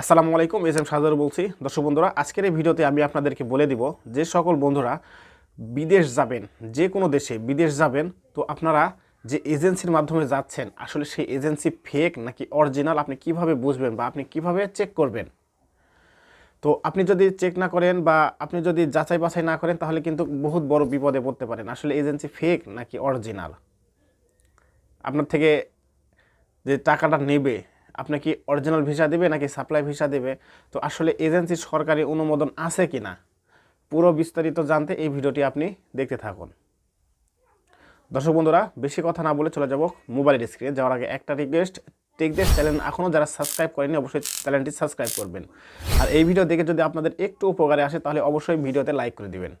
আসসালামু আলাইকুম, S M সাজার বলছি। দর্শক বন্ধুরা, আজকের এই ভিডিওতে আমি আপনাদেরকে বলে দিব যে সকল বন্ধুরা বিদেশ যাবেন, যে কোনো দেশে বিদেশ যাবেন, তো আপনারা যে এজেন্সির মাধ্যমে যাচ্ছেন, আসলে সেই এজেন্সি ফেক নাকি অরিজিনাল আপনি কীভাবে বুঝবেন বা আপনি কীভাবে চেক করবেন? তো আপনি যদি চেক না করেন বা আপনি যদি যাচাই বাছাই না করেন, তাহলে কিন্তু বহুত বড় বিপদে পড়তে পারেন। আসলে এজেন্সি ফেক নাকি অরিজিনাল আপনার থেকে যে টাকাটা নেবে আপনি কি অরিজিনাল ভিসা দেবে নাকি সাপ্লাই ভিসা দেবে? তো আসলে এজেন্সির সরকারি অনুমোদন আছে কি না? পুরো বিস্তারিত জানতে এই ভিডিওটি আপনি দেখতে থাকুন। দর্শক বন্ধুরা, বেশি কথা না বলে চলে যাব মোবাইলের স্ক্রিনে যাওয়ার আগে একটা রিকোয়েস্ট টেক দিস চ্যানেল এখনও যারা সাবস্ক্রাইব করেনি অবশ্যই চ্যানেলটি সাবস্ক্রাইব করবেন। আর এই ভিডিও দেখে যদি আপনাদের একটু উপকারে আসে, তাহলে অবশ্যই ভিডিওতে লাইক করে দিবেন।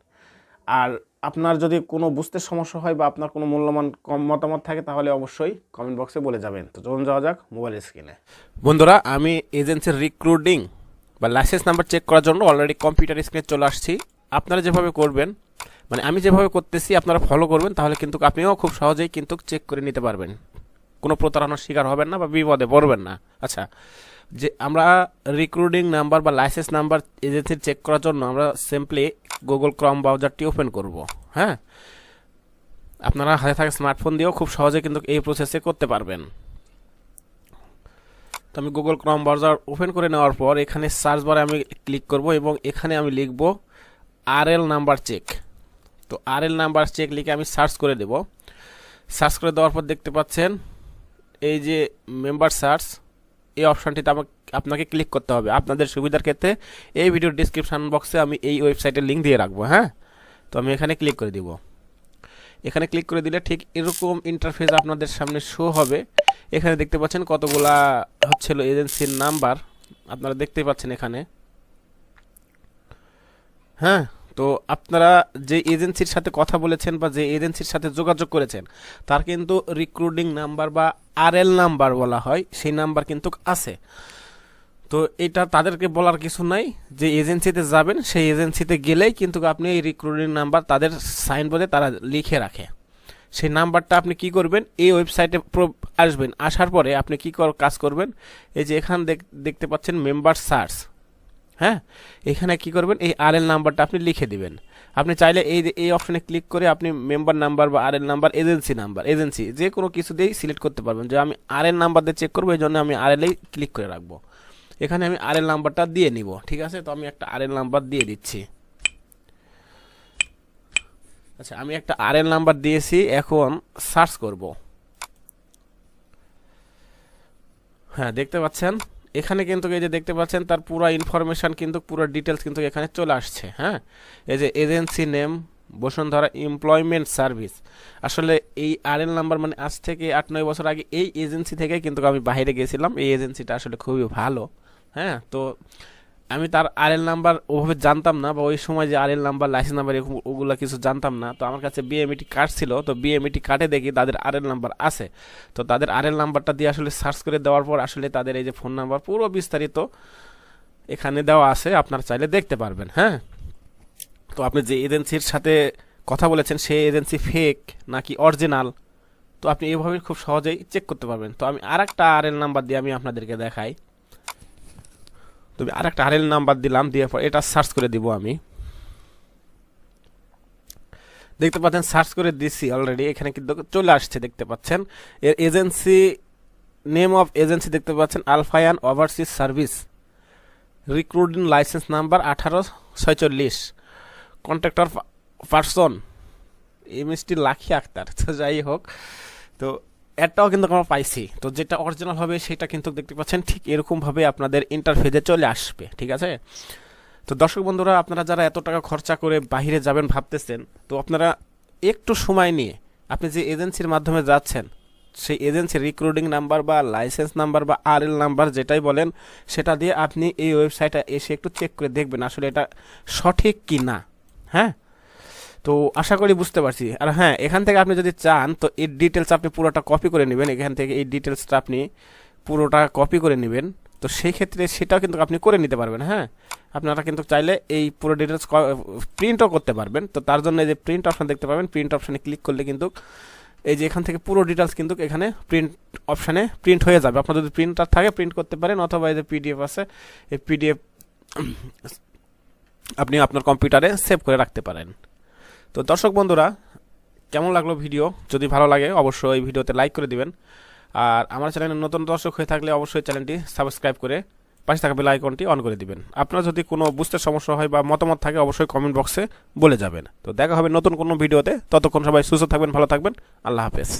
আর আপনার যদি কোনো বুঝতে সমস্যা হয় বা আপনার কোনো মূল্যমান কম মতামত থাকে, তাহলে অবশ্যই কমেন্ট বক্সে বলে যাবেন। তো চলুন যাওয়া যাক মোবাইল স্ক্রিনে বন্ধুরা, আমি এজেন্সির রিক্রুটিং বা লাইসেন্স নাম্বার চেক করার জন্য অলরেডি কম্পিউটার স্ক্রিনে চলে আসছি। আপনারা যেভাবে করবেন মানে আমি যেভাবে করতেছি, আপনারা ফলো করবেন, তাহলে কিন্তু আপনিও খুব সহজেই কিন্তু চেক করে নিতে পারবেন। কোনো প্রতারণার শিকার হবেন না বা বিপদে পড়বেন না। আচ্ছা যে আমরা রিক্রুটিং নাম্বার বা লাইসেন্স নাম্বার এজেন্সির চেক করার জন্য আমরা সিম্পলি গুগল ক্রম ব্রাউজারটি ওপেন করব হ্যাঁ? আপনারা হাতে থাকা স্মার্টফোন দিয়েও খুব সহজে কিন্তু এই প্রসেসে করতে পারবেন। তো আমি গুগল ক্রম ব্রাউজার ওপেন করে নেওয়ার পর এখানে সার্চ বারে আমি ক্লিক করব এবং এখানে আমি লিখব আর এল নাম্বার চেক তো আর এল নাম্বার চেক লিখে আমি সার্চ করে দেব। সার্চ করে দেওয়ার পর দেখতে পাচ্ছেন, এই যে মেম্বার সার্চ এই অপশানটিতে আমাকে, আপনাকে ক্লিক করতে হবে। আপনাদের সুবিধার ক্ষেত্রে এই ভিডিওর ডিসক্রিপশান বক্সে আমি এই ওয়েবসাইটের লিঙ্ক দিয়ে রাখব হ্যাঁ? তো আমি এখানে ক্লিক করে দিব। এখানে ক্লিক করে দিলে ঠিক এরকম ইন্টারফেস আপনাদের সামনে শো হবে। এখানে দেখতে পাচ্ছেন কতগুলা হচ্ছিল এজেন্সির নাম্বার আপনারা দেখতে পাচ্ছেন এখানে। হ্যাঁ? তো আপনারা যে এজেন্সির সাথে কথা বলেছেন বা যে এজেন্সির সাথে যোগাযোগ করেছেন, তার কিন্তু রিক্রুটিং নাম্বার বা আর এল নাম্বার বলা হয়, সেই নাম্বার কিন্তু আছে। তো এটা তাদেরকে বলার কিছু নাই, যে এজেন্সিতে যাবেন, সেই এজেন্সিতে গেলেই কিন্তু আপনি এই রিক্রুটিং নাম্বার তাদের সাইনবোর্ডে তারা লিখে রাখে। সেই নাম্বারটা আপনি কি করবেন, এই ওয়েবসাইটে আসবেন, আসার পরে আপনি কি কাজ করবেন, এই যে এখানে দেখতে পাচ্ছেন মেম্বার সার্চ হ্যাঁ? এখানে কি করবেন? এই আর এল নাম্বারটা আপনি লিখে দিবেন। আপনি চাইলে এই যে, এই অপশনে ক্লিক করে আপনি মেম্বার নাম্বার বা R L number agency number agency যে কোনো কিছু দিয়েই সিলেক্ট করতে পারবেন। যে আমি আর এল নাম্বার দিয়ে চেক করব এই জন্য আমি আর এলেই ক্লিক করে রাখব। এখানে আমি আর এল নাম্বারটা দিয়ে নিব, ঠিক আছে? তো আমি একটা আর এল নাম্বার দিয়ে দিচ্ছি। আচ্ছা আমি একটা আর এল নাম্বার দিয়েছি, এখন সার্চ করব। হ্যাঁ দেখতে পাচ্ছেন? এখানে কিন্তু এই যে দেখতে পাচ্ছেন, তার পুরো ইনফরমেশান কিন্তু, পুরো ডিটেলস কিন্তু এখানে চলে আসছে হ্যাঁ? এই যে agency name Bashundhara employment service আসলে এই আর এল নাম্বার মানে আজ থেকে আট, নয় বছর আগে এই এজেন্সি থেকে কিন্তু আমি বাইরে গেছিলাম। এই এজেন্সিটা আসলে খুবই ভালো হ্যাঁ? তো আমি তার আর এল নাম্বার ওভাবে জানতাম না বা ওই সময় যে R L number licence number এরকম ওগুলো কিছু জানতাম না। তো আমার কাছে বিএমইটি কার্ড ছিল। তো বিএমইটি কার্ডে দেখি তাদের আর এল নাম্বার আছে। তো তাদের আর এল নাম্বারটা দিয়ে আসলে সার্চ করে দেওয়ার পর আসলে তাদের এই যে ফোন নাম্বার পুরো বিস্তারিত এখানে দেওয়া আছে। আপনার চাইলে দেখতে পারবেন হ্যাঁ? তো আপনি যে এজেন্সির সাথে কথা বলেছেন সেই এজেন্সি ফেক নাকি অরিজিনাল তো আপনি এইভাবে খুব সহজেই চেক করতে পারবেন। তো আমি আর একটা আর এল নাম্বার দিয়ে আমি আপনাদেরকে দেখাই। তবে আর একটা আরএল নাম্বার দিলাম, দিয়ে পর এটা সার্চ করে দিব আমি। দেখতে পাচ্ছেন, সার্চ করে দিছি অলরেডি এখানে কিন্তু চলে আসছে দেখতে পাচ্ছেন। এর এজেন্সি নেম অফ এজেন্সি দেখতে পাচ্ছেন Alfayan overseas service recruiting licence number আঠারো ছয়চল্লিশ। Contractor person M S T Lakhi Akter যাই হোক। তো অ্যাডটাও কিন্তু আমরা পাইছি। তো যেটা অরিজিনাল হবে সেটা কিন্তু দেখতে পাচ্ছেন, ঠিক এরকমভাবে আপনাদের ইন্টারফেসে চলে আসবে, ঠিক আছে? তো দর্শক বন্ধুরা, আপনারা যারা এত টাকা খরচা করে বাহিরে যাবেন ভাবতেছেন, তো আপনারা একটু সময় নিয়ে আপনি যে এজেন্সির মাধ্যমে যাচ্ছেন, সেই এজেন্সির রিক্রুটিং নাম্বার বা লাইসেন্স নাম্বার বা আর এল নাম্বার যেটাই বলেন, সেটা দিয়ে আপনি এই ওয়েবসাইটে এসে একটু চেক করে দেখবেন আসলে এটা সঠিক কি না হ্যাঁ? তো আশা করি বুঝতে পারছি। আর হ্যাঁ এখান থেকে আপনি যদি চান, তো এই ডিটেলস আপনি পুরোটা কপি করে নেবেন। এখান থেকে এই ডিটেলসটা আপনি পুরোটা কপি করে নেবেন। তো সেই ক্ষেত্রে সেটাও কিন্তু আপনি করে নিতে পারবেন হ্যাঁ? আপনারা কিন্তু চাইলে এই পুরো ডিটেলস প্রিন্টও করতে পারবেন। তো তার জন্য এই যে প্রিন্ট অপশান দেখতে পাবেন। প্রিন্ট অপশানে ক্লিক করলে কিন্তু এই যে এখান থেকে পুরো ডিটেলস কিন্তু এখানে প্রিন্ট অপশানে প্রিন্ট হয়ে যাবে। আপনার যদি প্রিন্টার থাকে প্রিন্ট করতে পারেন। অথবা এই যে পিডিএফ আছে, এই পিডিএফ আপনি আপনার কম্পিউটারে সেভ করে রাখতে পারেন। তো দর্শক বন্ধুরা, কেমন লাগল ভিডিও? যদি ভালো লাগে, অবশ্যই এই ভিডিওতে লাইক করে দিবেন। আর আমার চ্যানেলে নতুন দর্শক হয়ে থাকলে অবশ্যই চ্যানেলটি সাবস্ক্রাইব করে পাশে থাকা বেল আইকনটি অন করে দিবেন। আপনার যদি কোনো বুঝতে সমস্যা হয় বা মতামত থাকে, অবশ্যই কমেন্ট বক্সে বলে যাবেন। তো দেখা হবে নতুন কোনো ভিডিওতে। ততক্ষণ সবাই সুস্থ থাকবেন, ভালো থাকবেন। আল্লাহ হাফেজ।